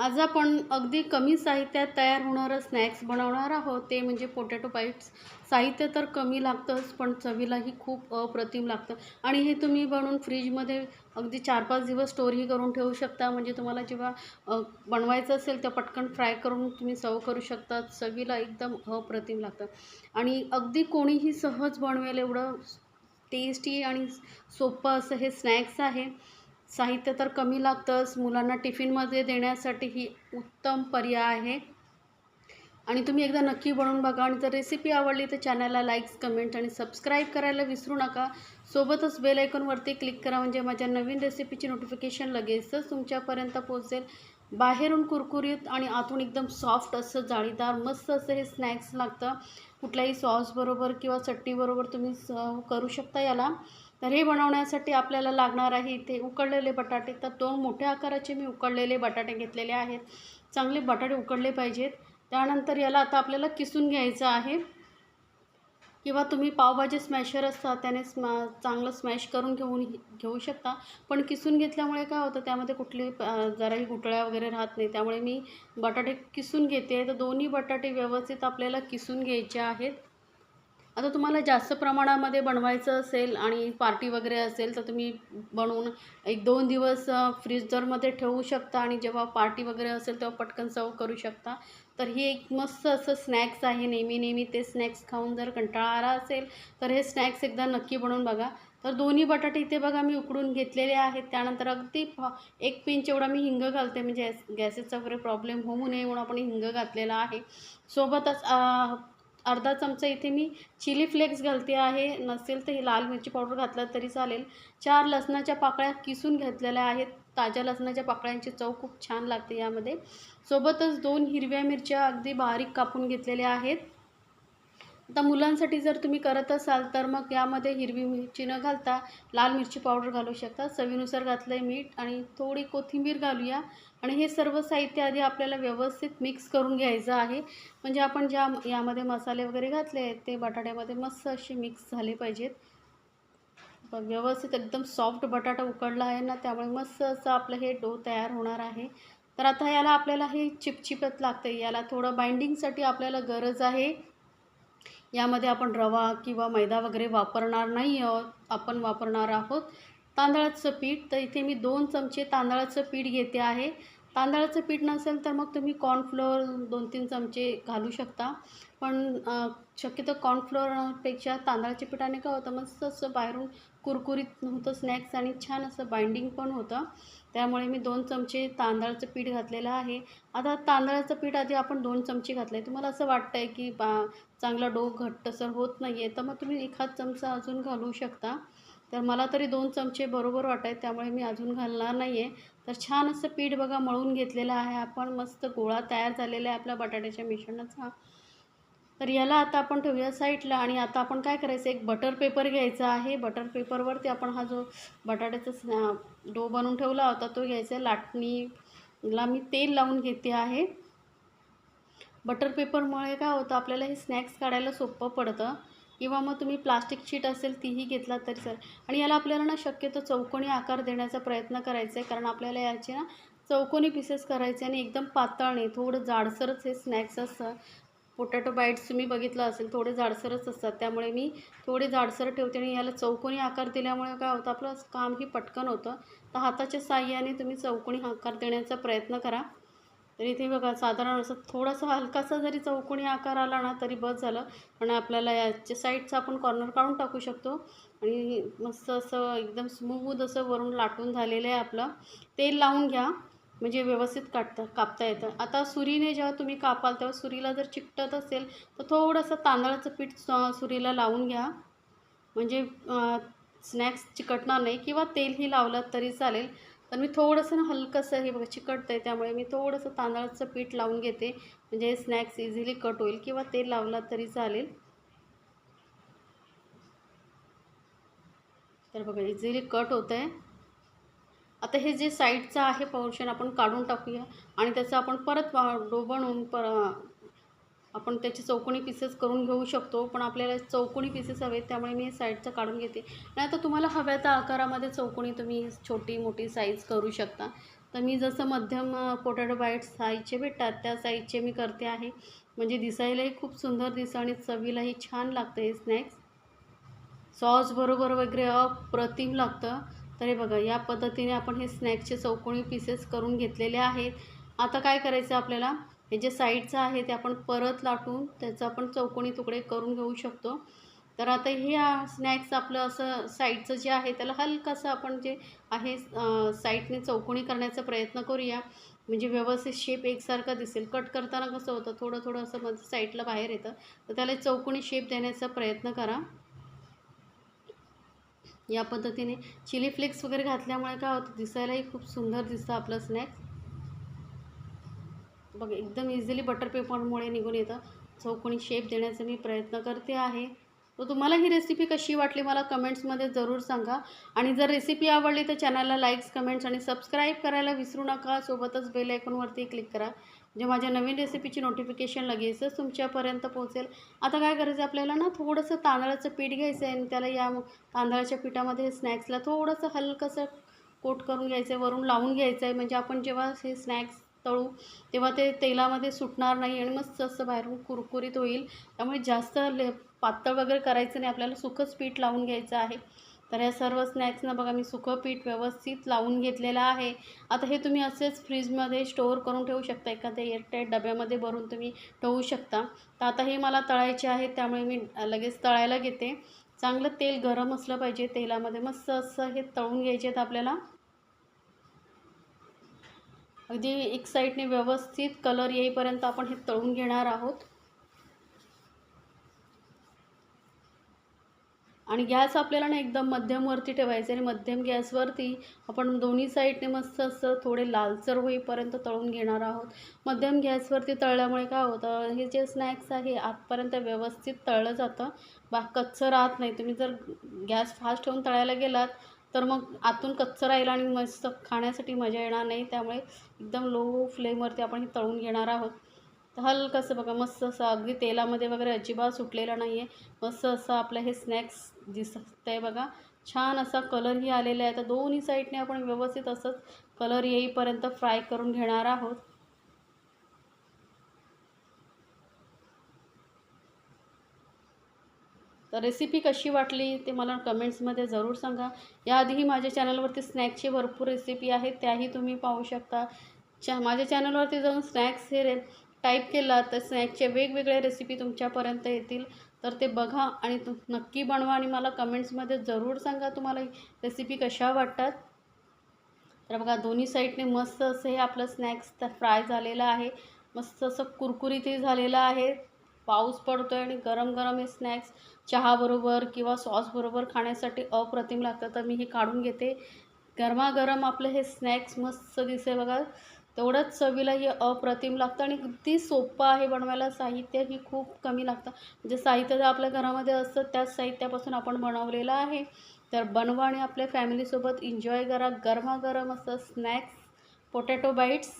आज आपण अगदी कमी साहित्यात तयार होणारं स्नॅक्स बनवणार आहोत. ते म्हणजे पोटॅटो पाईप्स साहित्य तर कमी लागतंच पण चवीलाही खूप अप्रतिम लागतं. आणि हे तुम्ही बनवून फ्रीजमध्ये अगदी चार पाच दिवस स्टोरही करून ठेवू शकता. म्हणजे तुम्हाला जेव्हा बनवायचं असेल तर पटकन फ्राय करून तुम्ही सर्व करू शकता. चवीला एकदम अप्रतिम लागतं. आणि अगदी कोणीही सहज बनवेल एवढं टेस्टी आणि सोपं असं हे स्नॅक्स आहे. साहित्य तर कमी लागतंच. मुलांना टिफिनमध्ये देण्यासाठी ही उत्तम पर्याय आहे. आणि तुम्ही एकदा नक्की बनवून बघा आणि जर रेसिपी आवडली तर चॅनलला लाईक्स कमेंट आणि सबस्क्राईब करायला विसरू नका. सोबतच बेल आयकॉनवरती क्लिक करा म्हणजे माझ्या नवीन रेसिपीची नोटिफिकेशन लगेचच तुमच्यापर्यंत पोहोचेल. बाहेरून कुरकुरीत आणि आतून एकदम सॉफ्ट असं जाळीदार मस्त असं हे स्नॅक्स लागतं. कुठल्याही सॉसबरोबर किंवा चटणीबरोबर तुम्ही सर्व करू शकता याला. तर हे बनवण्यासाठी आपल्याला लागणार आहे इथे उकडलेले बटाटे. तर दोन मोठ्या आकाराचे मी उकडलेले बटाटे घेतलेले आहेत. चांगले बटाटे उकडले पाहिजेत. त्यानंतर याला आता आपल्याला किसून घ्यायचं आहे. किंवा तुम्ही पावभाजी स्मॅशर असतात त्याने स्मा चांगलं स्मॅश करून घेऊन घेऊ शकता. पण किसून घेतल्यामुळे काय होतं त्यामध्ये कुठली जराही गुटळ्या वगैरे राहत नाही. त्यामुळे मी बटाटे किसून घेते. तर दोन्ही बटाटे व्यवस्थित आपल्याला किसून घ्यायचे आहेत. आता तुम्हाला जास्त प्रमाणामध्ये बनवायचं असेल आणि पार्टी वगैरे असेल तर तुम्ही बनवून एक दोन दिवस फ्रीजरमध्ये ठेवू शकता आणि जेव्हा पार्टी वगैरे असेल तेव्हा पटकन सर्व करू शकता. तर हे एक मस्त असं स्नॅक्स आहे. नेहमी नेहमी ते स्नॅक्स खाऊन जर कंटाळा आला असेल तर हे स्नॅक्स एकदा नक्की बनवून बघा. तर दोन्ही बटाटे इथे बघा मी उकडून घेतलेले आहेत. त्यानंतर अगदी एक पिंच एवढा मी हिंग घालते. म्हणजे गॅस गॅसेसचा वगैरे प्रॉब्लेम होऊ नये म्हणून आपण हिंग घातलेला आहे. सोबतच अर्धा चमचा इथे मी चिली फ्लेक्स घालते आहे. नसेल तर हे लाल मिरची पावडर घातला तरी चालेल. चार लसणाच्या पाकळ्या किसून घेतलेल्या आहेत. ताज्या लसणाच्या पाकळ्यांची चव खूप छान लागते यामध्ये. सोबतच दोन हिरव्या मिरच्या अगदी बारीक कापून घेतलेल्या आहेत. आता मुलांसाठी जर तुम्ही करत असाल तर मग यामध्ये हिरवी मिरची न घालता लाल मिरची पावडर घालू शकता. चवीनुसार घातलं आहे मीठ आणि थोडी कोथिंबीर घालूया. आणि हे सर्व साहित्य आधी आपल्याला व्यवस्थित मिक्स करून घ्यायचं आहे. म्हणजे आपण ज्या यामध्ये मसाले वगैरे घातले आहेत ते बटाट्यामध्ये मस्त असे मिक्स झाले पाहिजेत. व्यवस्थित एकदम सॉफ्ट बटाटा उकडला आहे ना त्यामुळे मस्त असं आपलं हे डो तयार होणार आहे. तर आता याला आपल्याला हे चिपचिपत लागतं याला थोडं बाइंडिंगसाठी आपल्याला गरज आहे. यामध्ये आपण रवा किंवा मैदा वगैरे वापरणार नाही आहोत. आपण वापरणार आहोत तांदळाचं पीठ. तर इथे मी दोन चमचे तांदळाचं पीठ घेते आहे. तांदळाचं पीठ नसेल तर मग तुम्ही कॉर्नफ्लोअर दोन तीन चमचे घालू शकता. पण शक्यतो कॉर्नफ्लोअरपेक्षा तांदळाच्या पिठाने काय होतं? मस्त असं बाहेरून कुरकुरीत होतं स्नॅक्स आणि छान असं बाइंडिंग पण होतं. त्यामुळे मी दोन चमचे तांदळाचं पीठ घातलेलं आहे. आता तांदळाचं पीठ आधी आपण दोन चमचे घातलं. आहे तुम्हाला असं वाटतं आहे की बा चांगला डो घट्टसर होत नाही आहे तर मग तुम्ही एखाद चमचा अजून घालू शकता. तर मला तरी दोन चमचे बरोबर वाटत आहेत त्यामुळे मी अजून घालणार नाही आहे तर छान असं पीठ बघा मळून घेतलेलं आहे आपण. मस्त गोळा तयार झालेला आहे आपल्या बटाट्याच्या मिश्रणाचा. तर याला आता आपण ठेवूया साईडला आणि आता आपण काय करायचं एक बटर पेपर घ्यायचा आहे. बटर पेपरवरती आपण हा जो बटाट्याचा स्नॅ डो बनवून ठेवला होता तो घ्यायचा लाटणीला मी तेल लावून घेते आहे. बटर पेपरमुळे काय होतं आपल्याला हे स्नॅक्स काढायला सोपं पडतं. किंवा मग तुम्ही प्लास्टिक शीट असेल तीही घेतला तरी सर आणि याला आपल्याला ना शक्यतो चौकोनी आकार देण्याचा प्रयत्न करायचा आहे. कारण आपल्याला याचे ना चौकोनी पीसेस करायचे आणि एकदम पातळ नाही थोडं जाडसरच हे स्नॅक्स असतं. पोटॅटो बाईट्स तुम्ही बघितलं असेल थोडे जाडसरच असतात. त्यामुळे मी थोडे जाडसर ठेवते आणि याला चौकोनी आकार दिल्यामुळे काय होतं आपलं कामही पटकन होतं. तर हाताच्या साह्याने तुम्ही चौकोनी आकार देण्याचा प्रयत्न करा. तर इथे बघा साधारण असं थोडासा हलकासा जरी चौकोनी आकार आला ना तरी बस झालं. पण आपल्याला याच्या साईडचा आपण कॉर्नर काढून टाकू शकतो. आणि मस्त असं एकदम स्मूद असं वरून लाटून झालेलं आहे आपलं. तेल लावून घ्या. म्हणजे व्यवस्थित काटतं कापता येतं. आता सुरीने जेव्हा तुम्ही कापाल तेव्हा सुरीला जर चिकटत असेल तर थोडंसं तांदळाचं पीठ सुरीला लावून घ्या. म्हणजे स्नॅक्स चिकटणार नाही किंवा तेलही लावलं तरी चालेल. तर मी थोडंसं ना हलकंसं हे बघा चिकटतं आहे त्यामुळे मी थोडंसं तांदळाचं पीठ लावून घेते. म्हणजे हे स्नॅक्स इझिली कट होईल किंवा तेल लावला तरी चालेल. तर बघा इझिली कट होतं आहे आता हे जे साईडचं आहे पोर्शन आपण काढून टाकूया आणि त्याचं आपण परत वा- डो बनवून पर आपण त्याचे चौकोनी पीसेस करून घेऊ शकतो पण आपल्याला चौकोनी पीसेस हवेत त्यामुळे मी हे साईडचं काढून घेते. आणि आता तुम्हाला हव्या त्या आकारामध्ये चौकोनी तुम्ही छोटी मोठी साईज करू शकता. तर मी जसं मध्यम पोटॅटो बाईट्स साईजचे भेटतात त्या साईजचे मी करते आहे. म्हणजे दिसायलाही खूप सुंदर दिसतं आणि चवीलाही छान लागतं हे स्नॅक्स सॉस बरोबर वगैरे अप्रतिम लागतं. तर हे बघा या पद्धतीने आपण हे स्नॅक्सचे चौकोनी पीसेस करून घेतलेले आहेत. आता काय करायचं आपल्याला? हे जे साईडचं आहे ते आपण परत लाटून त्याचं आपण चौकोनी तुकडे करून घेऊ शकतो. तर आता हे स्नॅक्स आपलं असं साईडचं जे आहे त्याला हलकंसं आपण जे आहे साईडने चौकोनी करण्याचा प्रयत्न करूया. म्हणजे व्यवस्थित शेप एकसारखा दिसेल. कट करताना कसं होतं? थोडं थोडं असं मध्ये साईडला बाहेर येतं. तर त्याला चौकोनी शेप देण्याचा प्रयत्न करा. या पद्धतीने. चिली फ्लेक्स वगैरे घातल्यामुळे काय होतं दिसायलाही खूप सुंदर दिसतं आपलं स्नॅक्स बघ एकदम इझिली बटर पेपरमुळे निघून येतं. चौकोनी शेप देण्याचा मी प्रयत्न करते आहे. तर तुम्हाला ही रेसिपी कशी वाटली मला कमेंट्समध्ये जरूर सांगा. आणि जर रेसिपी आवडली तर चॅनलला लाईक्स कमेंट्स आणि सबस्क्राईब करायला विसरू नका. सोबतच बेल आयकॉनवरती क्लिक करा. म्हणजे माझ्या नवीन रेसिपीची नोटिफिकेशन लगेचच तुमच्यापर्यंत पोहोचेल. आता काय करायचं आपल्याला ना थोडंसं तांदळाचं पीठ घ्यायचं आहे आणि त्याला या तांदळाच्या पिठामध्ये स्नॅक्सला थोडंसं हलकंसं कोट करून घ्यायचं आहे वरून लावून घ्यायचं आहे म्हणजे आपण जेव्हा हे स्नॅक्स तळू तेव्हा ते तेलामध्ये सुटणार नाही आणि मस्त असं बाहेरून कुरकुरीत होईल. त्यामुळे जास्त ले पातळ वगैरे करायचं नाही आपल्याला सुखंच पीठ लावून घ्यायचं आहे. तर या सर्व स्नॅक्सना बघा मी सुकं पीठ व्यवस्थित लावून घेतलेलं आहे. आता हे तुम्ही असेच फ्रीजमध्ये स्टोअर करून ठेवू शकता. एखाद्या एअरटाईट डब्यामध्ये भरून तुम्ही ठेवू शकता. तर आता हे मला तळायचे आहे त्यामुळे मी लगेच तळायला घेते. चांगलं तेल गरम असलं पाहिजे तेलामध्ये. मस्त असं हे तळून घ्यायचे आहेत आपल्याला. अगदी एक साईडने व्यवस्थित कलर येईपर्यंत आपण हे तळून घेणार आहोत. आणि गॅस आपल्याला ना एकदम मध्यमवरती ठेवायचं आणि मध्यम गॅसवरती आपण दोन्ही साईडने मस्त असं थोडे लालसर होईपर्यंत तळून घेणार आहोत. मध्यम गॅसवरती तळल्यामुळे काय होतं हे जे स्नॅक्स आहे आतपर्यंत व्यवस्थित तळलं जातं. बा कच्चं राहत नाही. तुम्ही जर गॅस फास्ट ठेवून तळायला गेलात तर मग आतून कच्चं राहील आणि मस्त खाण्यासाठी मजा येणार नाही. त्यामुळे एकदम लो फ्लेमवरती आपण हे तळून घेणार आहोत. तर हलकंसं बघा मस्त असं अगदी तेलामध्ये वगैरे अजिबात सुटलेलं नाही आहे मस्त असं आपलं हे स्नॅक्स दिसत आहे बघा. छान असा कलरही आलेला आहे. तर दोन्ही साईडने आपण व्यवस्थित असंच कलर येईपर्यंत फ्राय करून घेणार आहोत. तर रेसिपी कशी वाटली ते मला कमेंट्समध्ये जरूर सांगा. याआधीही माझ्या चॅनलवरती स्नॅक्सची भरपूर रेसिपी आहेत. त्याही तुम्ही पाहू शकता. च्या माझ्या चॅनलवरती जाऊन स्नॅक्स हे रे टाईप केला तर स्नॅक्सचे वेगवेगळे रेसिपी तुमच्यापर्यंत येतील. तर ते बघा आणि तु नक्की बनवा आणि मला कमेंट्समध्ये जरूर सांगा तुम्हाला रेसिपी कशा वाटतात. तर बघा दोन्ही साईडने मस्त असं हे आपलं स्नॅक्स तर फ्राय झालेलं आहे. मस्त असं कुरकुरीतही झालेलं आहे. पाऊस पडतो आहे आणि गरम गरम हे स्नॅक्स चहाबरोबर किंवा सॉसबरोबर खाण्यासाठी अप्रतिम लागतं तर मी हे काढून घेते. गरमागरम आपलं हे स्नॅक्स मस्त दिसे बघा. तेवढंच चवीला हे अप्रतिम लागतं आणि अगदी सोपं आहे बनवायला. साहित्य ही खूप कमी लागतं. म्हणजे साहित्य जर आपल्या घरामध्ये असतं त्याच साहित्यापासून आपण बनवलेलं आहे. तर बनवा आणि आपल्या फॅमिलीसोबत एन्जॉय करा. गरमागरम असं स्नॅक्स पोटॅटो बाईट्स